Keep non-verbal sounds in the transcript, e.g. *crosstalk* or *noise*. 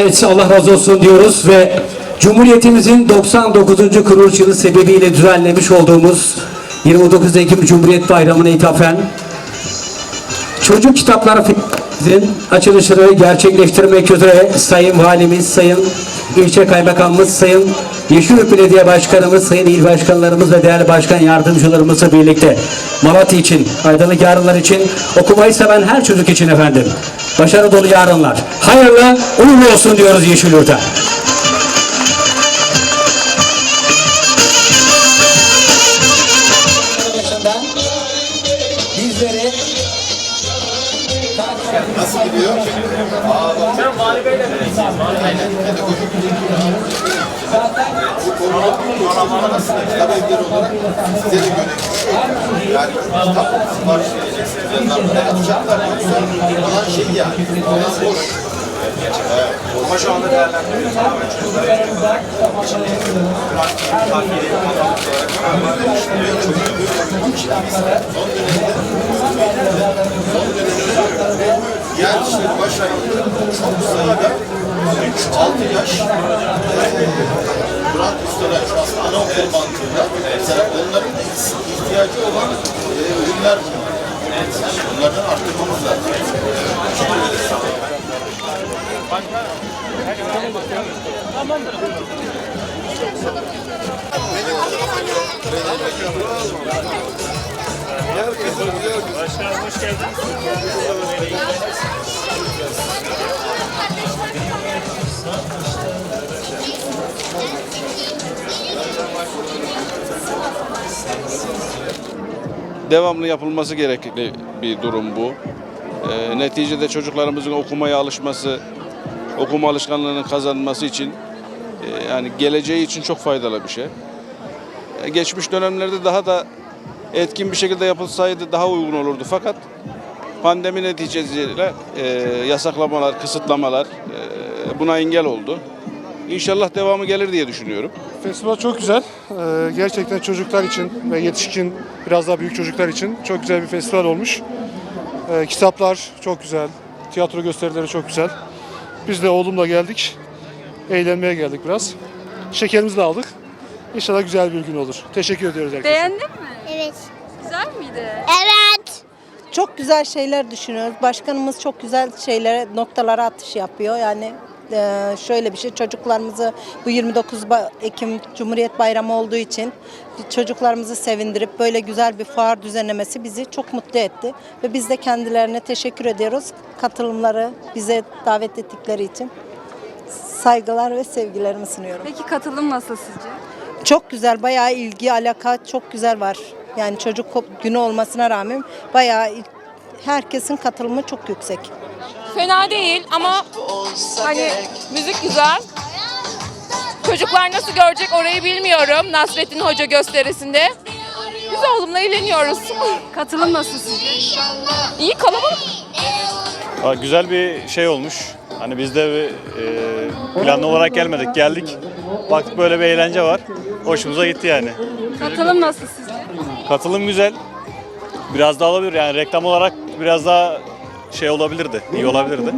Evet Allah razı olsun diyoruz ve Cumhuriyetimizin 99. kuruluş yılı sebebiyle düzenlemiş olduğumuz 29 Ekim Cumhuriyet Bayramı'na ithafen Çocuk Kitapları açılışını gerçekleştirmek üzere Sayın Valimiz, Sayın İlçe Kaymakamımız, Sayın Yeşilyurt Belediye Başkanımız, Sayın İl Başkanlarımız ve değerli başkan yardımcılarımızla birlikte Malatya için, aydınlık yarınlar için, okumayı seven her çocuk için efendim. Başarı dolu yarınlar. Hayırlı, uğurlu olsun diyoruz Yeşilyurt'a. Nasıl gidiyor? Bu konu nasıl kitap evleri olarak size de göre yani kitap sipariş vereceksiniz. Yazarlar ne yapacaklar yoksa alan şey yani. Alan boş. Ama şu anda değerlendiriyoruz. Tamamen çocuklara yönelik olarak. İçinde takviye, Diğer işleri başarılı çok sayıda 3-6 yaş Kur'an kursları şu aslında anaokul mantığında mesela onların ihtiyacı olan e, ürünler bunlar. Bunlardan arttırmamız lazım. Başkanım hoş geldiniz. Devamlı yapılması gerekli bir durum bu. Ee, neticede çocuklarımızın okumaya alışması, okuma alışkanlığının kazanması için e, yani geleceği için çok faydalı bir şey. E, geçmiş dönemlerde daha da etkin bir şekilde yapılsaydı daha uygun olurdu. Fakat pandemi neticesiyle e, yasaklamalar, kısıtlamalar e, buna engel oldu. İnşallah devamı gelir diye düşünüyorum. Festival çok güzel. Ee, gerçekten çocuklar için ve yetişkin biraz daha büyük çocuklar için çok güzel bir festival olmuş. Ee, kitaplar çok güzel. Tiyatro gösterileri çok güzel. Biz de oğlumla geldik. Eğlenmeye geldik biraz. Şekerimizi de aldık. İnşallah güzel bir gün olur. Teşekkür ediyoruz herkese. Beğendin mi? Evet. Güzel miydi? Evet. Çok güzel şeyler düşünüyoruz. Başkanımız çok güzel şeylere, noktalara atış yapıyor. Yani e, şöyle bir şey, çocuklarımızı bu 29 Ba- Ekim Cumhuriyet Bayramı olduğu için çocuklarımızı sevindirip böyle güzel bir fuar düzenlemesi bizi çok mutlu etti. Ve biz de kendilerine teşekkür ediyoruz. Katılımları bize davet ettikleri için saygılar ve sevgilerimi sunuyorum. Peki katılım nasıl sizce? Çok güzel, bayağı ilgi, alaka çok güzel var. Yani çocuk günü olmasına rağmen bayağı herkesin katılımı çok yüksek. Fena değil ama hani müzik güzel. Çocuklar nasıl görecek orayı bilmiyorum Nasrettin Hoca gösterisinde. Biz oğlumla eğleniyoruz. *laughs* Katılım nasıl sizce? İyi kalabalık. Aa, Güzel bir şey olmuş. Hani biz de e, planlı olarak gelmedik, geldik. Baktık böyle bir eğlence var. Hoşumuza gitti yani. Katılım nasıl sizce? Katılım güzel. Biraz daha olabilir yani reklam olarak biraz daha şey olabilirdi, iyi olabilirdi.